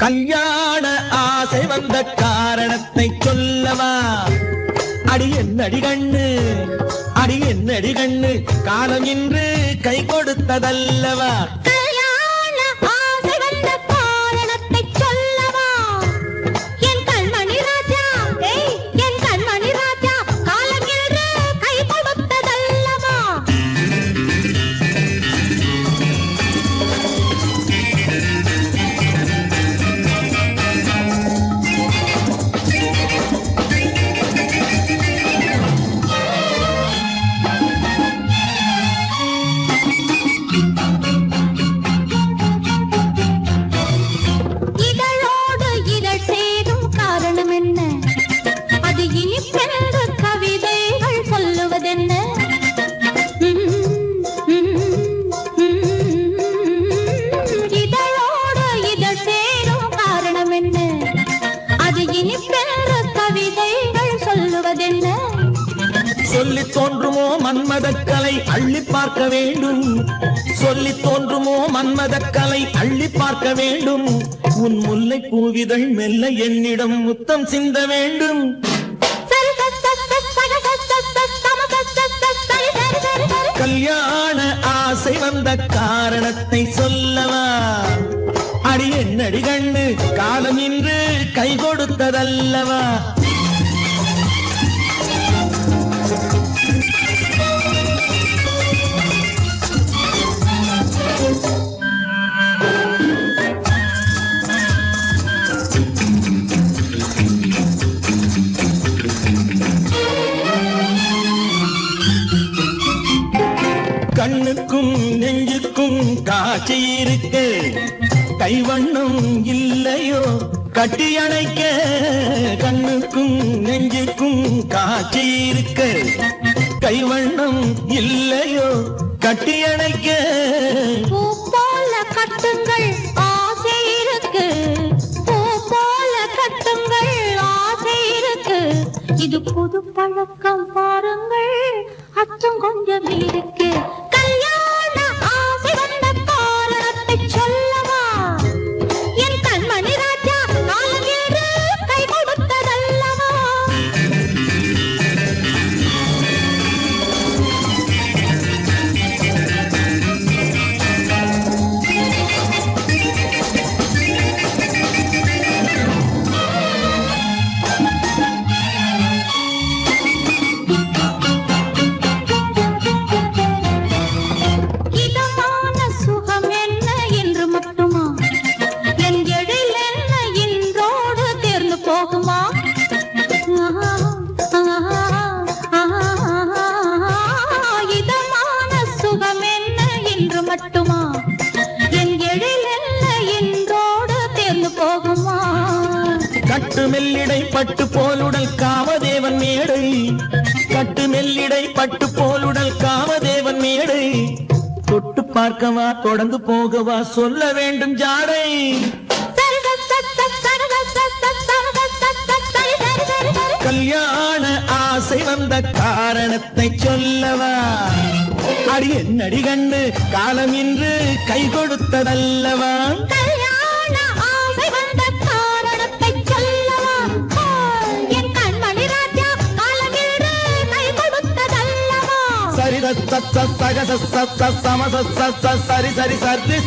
கல்யாண ஆசை வந்த காரணத்தை சொல்லவா? அடி என்னடி கண்ணு? அடி என்னடி கண்ணு? காலம் இன்று கை கொடுத்ததல்லவா? சொல்லி தோன்றுமோ மன்மதக்கலை அள்ளி பார்க்க வேண்டும். சொல்லி தோன்றுமோ மன்மதக்கலை அள்ளி பார்க்க வேண்டும். உன் முல்லை பூவிதழ் மெல்ல என்னிடம் முத்தம் சிந்த வேண்டும். கல்யாண ஆசை வந்த காரணத்தை சொல்லவா? அடி என்னடி கண்டு காலம் இன்று கை கொடுத்ததல்லவா? கண்ணுக்கும் நெஞ்சுக்கும் காட்சி இருக்கு. கைவண்ணம் இல்லையோ? கட்டி அணைக்க கண்ணுக்கும் நெஞ்சுக்கும் காட்சி இருக்கு. கைவண்ணம் இல்லையோ? கட்டி அணைக்க. பூ போல கட்டுங்கள் ஆசை இருக்கு. பூ போல கட்டுங்கள் ஆசை இருக்கு. இது புது பழக்கம் பாருங்கள். அச்சம் கொஞ்சம் இருக்கு. மட்டுமா? என் எழில் என்ன? இன்றோடு தேர்ந்து போகுமா? கட்டு மெல்லிடை பட்டு போலுடல் காமதேவன் மேடை. கட்டு மெல்லிடை பட்டு போலுடல் காமதேவன் மேடை. தொட்டு பார்க்கவா தொடர்ந்து போகவா சொல்ல வேண்டும் ஜாடை. கல்யாண ஆசை வந்த காரணத்தை சொல்லவா? அடி என்னடி கண்டு காலம் இன்று கை கொடுத்ததல்லவா? சரி சரி சரி சரி